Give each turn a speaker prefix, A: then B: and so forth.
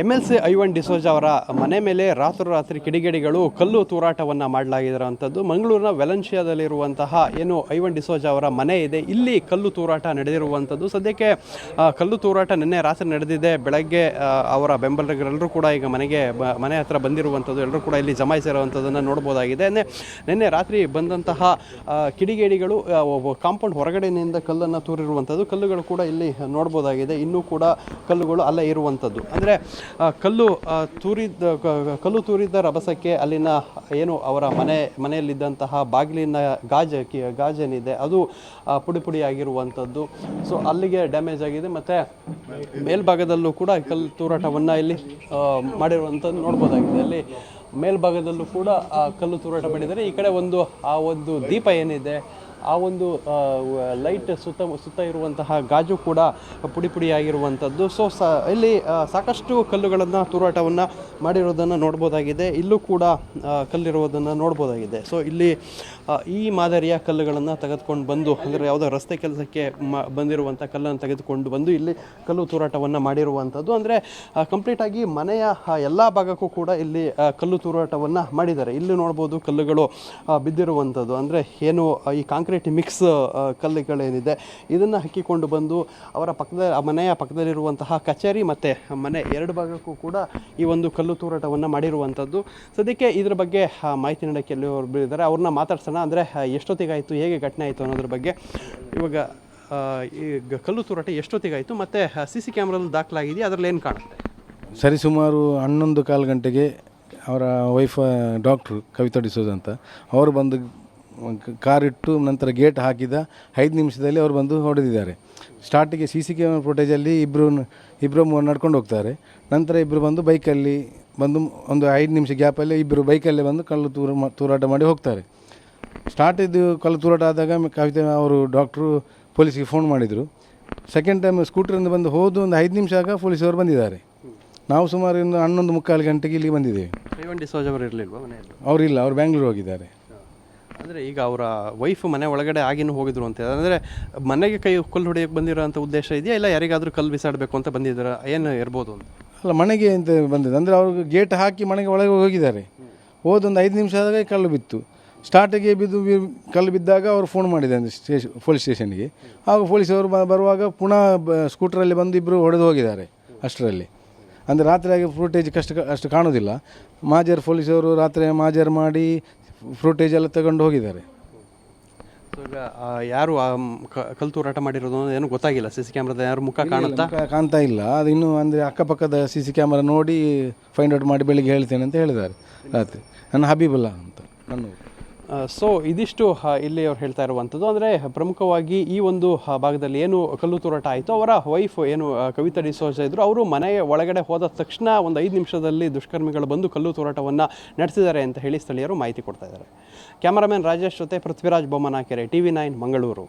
A: M L C Ivan D'Souza ಅವರ ಮನೆ ಮೇಲೆ ರಾತ್ರೋರಾತ್ರಿ ಕಿಡಿಗೇಡಿಗಳು ಕಲ್ಲು ತೂರಾಟವನ್ನು ಮಾಡಲಾಗಿರುವಂಥದ್ದು ಮಂಗಳೂರಿನ ವೆಲನ್ಶಿಯಾದಲ್ಲಿರುವಂತಹ ಏನು ಐವನ್ ಡಿಸೋಜ ಅವರ ಮನೆ ಇದೆ, ಇಲ್ಲಿ ಕಲ್ಲು ತೂರಾಟ ನಡೆದಿರುವಂಥದ್ದು. ಸದ್ಯಕ್ಕೆ ಕಲ್ಲು ತೂರಾಟ ನಿನ್ನೆ ರಾತ್ರಿ ನಡೆದಿದೆ. ಬೆಳಗ್ಗೆ ಅವರ ಬೆಂಬಲಿಗರೆಲ್ಲರೂ ಕೂಡ ಈಗ ಮನೆಗೆ ಮನೆ ಹತ್ರ ಬಂದಿರುವಂಥದ್ದು. ಎಲ್ಲರೂ ಕೂಡ ಇಲ್ಲಿ ಜಮಾಯಿಸಿರುವಂಥದ್ದನ್ನು ನೋಡ್ಬೋದಾಗಿದೆ. ನಿನ್ನೆ ರಾತ್ರಿ ಬಂದಂತಹ ಕಿಡಿಗೇಡಿಗಳು ಕಾಂಪೌಂಡ್ ಹೊರಗಡೆಯಿಂದ ಕಲ್ಲನ್ನು ತೂರಿರುವಂಥದ್ದು. ಕಲ್ಲುಗಳು ಕೂಡ ಇಲ್ಲಿ ನೋಡ್ಬೋದಾಗಿದೆ. ಇನ್ನೂ ಕೂಡ ಕಲ್ಲುಗಳು ಅಲ್ಲೇ ಇರುವಂಥದ್ದು. ಅಂದರೆ ಕಲ್ಲು ತೂರಿದ ಕಲ್ಲು ತೂರಿದ್ದ ರಭಸಕ್ಕೆ ಅಲ್ಲಿನ ಏನು ಅವರ ಮನೆ, ಮನೆಯಲ್ಲಿದ್ದಂತಹ ಬಾಗಿಲಿನ ಗಾಜ ಗಾಜೇನಿದೆ. ಅದು ಪುಡಿ ಪುಡಿ ಆಗಿರುವಂಥದ್ದು ಸೊ ಅಲ್ಲಿಗೆ ಡ್ಯಾಮೇಜ್ ಆಗಿದೆ. ಮತ್ತು ಮೇಲ್ಭಾಗದಲ್ಲೂ ಕೂಡ ಕಲ್ಲು ತೂರಾಟವನ್ನು ಇಲ್ಲಿ ಮಾಡಿರುವಂಥದ್ದು ನೋಡ್ಬೋದಾಗಿದೆ. ಅಲ್ಲಿ ಮೇಲ್ಭಾಗದಲ್ಲೂ ಕೂಡ ಕಲ್ಲು ತೂರಾಟ ಮಾಡಿದ್ದಾರೆ. ಈ ಕಡೆ ಒಂದು, ಆ ಒಂದು ದೀಪ ಏನಿದೆ ಆ ಒಂದು ಲೈಟ್ ಸುತ್ತ ಸುತ್ತ ಇರುವಂತಹ ಗಾಜು ಕೂಡ ಪುಡಿ ಪುಡಿ ಆಗಿರುವಂಥದ್ದು ಸೊ ಸ ಇಲ್ಲಿ ಸಾಕಷ್ಟು ಕಲ್ಲುಗಳನ್ನು, ತೂರಾಟವನ್ನು ಮಾಡಿರೋದನ್ನು ನೋಡ್ಬೋದಾಗಿದೆ. ಇಲ್ಲೂ ಕೂಡ ಕಲ್ಲಿರುವುದನ್ನು ನೋಡ್ಬೋದಾಗಿದೆ. ಸೊ ಇಲ್ಲಿ ಈ ಮಾದರಿಯ ಕಲ್ಲುಗಳನ್ನು ತೆಗೆದುಕೊಂಡು ಬಂದು, ಅಂದರೆ ಯಾವುದೋ ರಸ್ತೆ ಕೆಲಸಕ್ಕೆ ಬಂದಿರುವಂಥ ಕಲ್ಲನ್ನು ತೆಗೆದುಕೊಂಡು ಬಂದು, ಇಲ್ಲಿ ಕಲ್ಲು ತೂರಾಟವನ್ನು ಮಾಡಿರುವಂಥದ್ದು. ಅಂದರೆ ಕಂಪ್ಲೀಟಾಗಿ ಮನೆಯ ಎಲ್ಲ ಭಾಗಕ್ಕೂ ಕೂಡ ಇಲ್ಲಿ ಕಲ್ಲು ತೂರಾಟವನ್ನು ಮಾಡಿದ್ದಾರೆ. ಇಲ್ಲಿ ನೋಡ್ಬೋದು ಕಲ್ಲುಗಳು ಬಿದ್ದಿರುವಂಥದ್ದು. ಅಂದರೆ, ಏನು ಈ ಕಾಂಕ್ರೀಟ್ ಮಿಕ್ಸ್ ಆ, ಕಲ್ಲುಗಳೇನಿದೆ ಇದನ್ನು ಹಾಕಿಕೊಂಡು ಬಂದು ಅವರ ಪಕ್ಕದ ಮನೆಯ ಪಕ್ಕದಲ್ಲಿರುವಂತಹ ಕಚೇರಿ ಮತ್ತು ಮನೆ ಎರಡು ಭಾಗಕ್ಕೂ ಕೂಡ ಈ ಒಂದು ಕಲ್ಲು ತೂರಾಟವನ್ನು ಮಾಡಿರುವಂಥದ್ದು. ಸದ್ಯಕ್ಕೆ ಇದರ ಬಗ್ಗೆ ಮಾಹಿತಿ ನೀಡೋಕ್ಕೆ ಎಲ್ಲಿ ಬೀಳಿದ್ದಾರೆ ಅವ್ರನ್ನ ಮಾತಾಡ್ಸೋಣ. ಅಂದರೆ ಎಷ್ಟೊತ್ತಿಗಾಯಿತು ಹೇಗೆ ಘಟನೆ ಆಯಿತು ಅನ್ನೋದ್ರ ಬಗ್ಗೆ. ಇವಾಗ ಈ ಕಲ್ಲು ತೂರಾಟ ಎಷ್ಟೊತ್ತಿಗಾಯಿತು ಮತ್ತು ಸಿ ಸಿ ಕ್ಯಾಮ್ರಲ್ಲಿ ದಾಖಲಾಗಿದೆಯಾ? ಅದರಲ್ಲಿ ಏನು ಕಾಣುತ್ತೆ?
B: ಸರಿಸುಮಾರು ಹನ್ನೊಂದು ಕಾಲು ಗಂಟೆಗೆ ಅವರ ವೈಫ್ ಡಾಕ್ಟ್ರು ಕವಿತಾ ಡಿಸೋಜ್ ಅವರು ಬಂದು ಕಾರ್ ಇಟ್ಟು ನಂತರ ಗೇಟ್ ಹಾಕಿದ ಐದು ನಿಮಿಷದಲ್ಲಿ ಅವರು ಬಂದು ಹೊಡೆದಿದ್ದಾರೆ. ಸ್ಟಾರ್ಟಿಗೆ ಸಿ ಸಿ ಕ್ಯಾಮ್ರಾ ಫುಟೇಜಲ್ಲಿ ಇಬ್ಬರು ಇಬ್ಬರು ನಡ್ಕೊಂಡು ಹೋಗ್ತಾರೆ. ನಂತರ ಇಬ್ಬರು ಬಂದು ಬೈಕಲ್ಲಿ ಬಂದು ಒಂದು ಐದು ನಿಮಿಷ ಗ್ಯಾಪಲ್ಲಿ ಇಬ್ಬರು ಬೈಕಲ್ಲೇ ಬಂದು ಕಲ್ಲು ತೂರ ತೂರಾಟ ಮಾಡಿ ಹೋಗ್ತಾರೆ. ಸ್ಟಾರ್ಟ್ ಇದು ಕಲ್ಲು ತೂರಾಟ ಆದಾಗ ಕವಿತೆ ಅವರು ಡಾಕ್ಟ್ರು ಪೊಲೀಸಿಗೆ ಫೋನ್ ಮಾಡಿದರು. ಸೆಕೆಂಡ್ ಟೈಮ್ ಸ್ಕೂಟ್ರಿಂದ ಬಂದು ಹೋದು ಒಂದು ಐದು ನಿಮಿಷ ಆಗ ಪೊಲೀಸವರು ಬಂದಿದ್ದಾರೆ. ನಾವು ಸುಮಾರು ಒಂದು ಹನ್ನೊಂದು ಮುಕ್ಕಾಲು ಗಂಟೆಗೆ ಇಲ್ಲಿ ಬಂದಿದ್ದೇವೆ.
A: ಅವರು ಇರಲಿಲ್ಲ
B: ಅವರಿಲ್ಲ ಅವ್ರು ಬ್ಯಾಂಗ್ಳೂರು ಹೋಗಿದ್ದಾರೆ.
A: ಅಂದರೆ ಈಗ ಅವರ ವೈಫ್ ಮನೆ ಒಳಗಡೆ ಆಗಿನೂ ಹೋಗಿದ್ರು ಅಂತ. ಅಂದರೆ ಮನೆಗೆ ಕೈ ಕಲ್ಲು ಹೊಡೆಯೋಕ್ಕೆ ಬಂದಿರೋಂಥ ಉದ್ದೇಶ ಇದೆಯಾ? ಇಲ್ಲ ಯಾರಿಗಾದರೂ ಕಲ್ಲು ಬಿಸಾಡಬೇಕು ಅಂತ ಬಂದಿದ್ದೀರಾ? ಏನು ಇರ್ಬೋದು ಅಂತ?
B: ಅಲ್ಲ, ಮನೆಗೆ ಅಂತ ಬಂದಿದೆ ಅಂದರೆ ಅವ್ರಿಗೆ ಗೇಟ್ ಹಾಕಿ ಮನೆಗೆ ಒಳಗೆ ಹೋಗಿದ್ದಾರೆ. ಹೋದೊಂದು ಐದು ನಿಮಿಷ ಆದಾಗ ಕಲ್ಲು ಬಿತ್ತು. ಸ್ಟಾರ್ಟಿಗೆ ಬಿದ್ದು ಕಲ್ಲು ಬಿದ್ದಾಗ ಅವರು ಫೋನ್ ಮಾಡಿದೆ ಅಂದರೆ ಸ್ಟೇಷನ್ ಪೊಲೀಸ್ ಸ್ಟೇಷನ್ಗೆ ಆಗ ಪೊಲೀಸವರು ಬರುವಾಗ ಪುನಃ ಸ್ಕೂಟ್ರಲ್ಲಿ ಬಂದು ಇಬ್ಬರು ಹೊಡೆದು ಹೋಗಿದ್ದಾರೆ ಅಷ್ಟರಲ್ಲಿ. ಅಂದರೆ ರಾತ್ರಿಯಾಗಿ ಫ್ರೂಟೇಜ್ ಕಷ್ಟ ಅಷ್ಟು ಕಾಣೋದಿಲ್ಲ. ಮಾಜರ್ ಪೊಲೀಸವರು ರಾತ್ರಿ ಮಾಜರ್ ಮಾಡಿ ಫುಟೇಜ್ ಎಲ್ಲ ತಗೊಂಡು ಹೋಗಿದ್ದಾರೆ.
A: ಸೊ ಈಗ ಆ, ಯಾರು ಆ ಮ್, ಕ- ಕಲ್ಲು ತೂರಾಟ ಮಾಡಿರೋದು ಅನ್ನೋದು ಏನು ಗೊತ್ತಾಗಿಲ್ಲ. ಸಿ ಸಿ ಕ್ಯಾಮ್ರಾದ ಯಾರು ಮುಖ ಕಾಣುತ್ತಾ?
B: ಕಾಣ್ತಾ ಇಲ್ಲ. ಅದು ಇನ್ನೂ ಅಂದರೆ ಅಕ್ಕಪಕ್ಕದ ಸಿ ಸಿ ಕ್ಯಾಮರಾ ನೋಡಿ ಫೈಂಡ್ ಔಟ್ ಮಾಡಿ ಬೆಳಿಗ್ಗೆ ಹೇಳ್ತೇನೆ ಅಂತ ಹೇಳಿದ್ದಾರೆ. ರಾತ್ರಿ. ನನ್ನ ಹಬೀಬುಲ್ಲಾ ಅಂತ ನನ್ನ ಊರು.
A: ಸೊ ಇದಿಷ್ಟು ಇಲ್ಲಿ ಅವ್ರು ಹೇಳ್ತಾ ಇರುವಂಥದ್ದು. ಅಂದರೆ, ಪ್ರಮುಖವಾಗಿ ಈ ಒಂದು ಭಾಗದಲ್ಲಿ ಏನು ಕಲ್ಲು ತೂರಾಟ ಆಯಿತು, ಅವರ ವೈಫ್ ಏನು ಕವಿತಾ ಡಿಸೋಜ ಇದ್ರು, ಅವರು ಮನೆಯ ಒಳಗಡೆ ಹೋದ ತಕ್ಷಣ ಒಂದು ಐದು ನಿಮಿಷದಲ್ಲಿ ದುಷ್ಕರ್ಮಿಗಳು ಬಂದು ಕಲ್ಲು ತೂರಾಟವನ್ನು ನಡೆಸಿದ್ದಾರೆ ಅಂತ ಹೇಳಿ ಸ್ಥಳೀಯರು ಮಾಹಿತಿ ಕೊಡ್ತಾ ಇದ್ದಾರೆ. ಕ್ಯಾಮರಾಮನ್ ರಾಜೇಶ್ ಜೊತೆ Prithviraj Bommanakere T V nine, Mangaluru.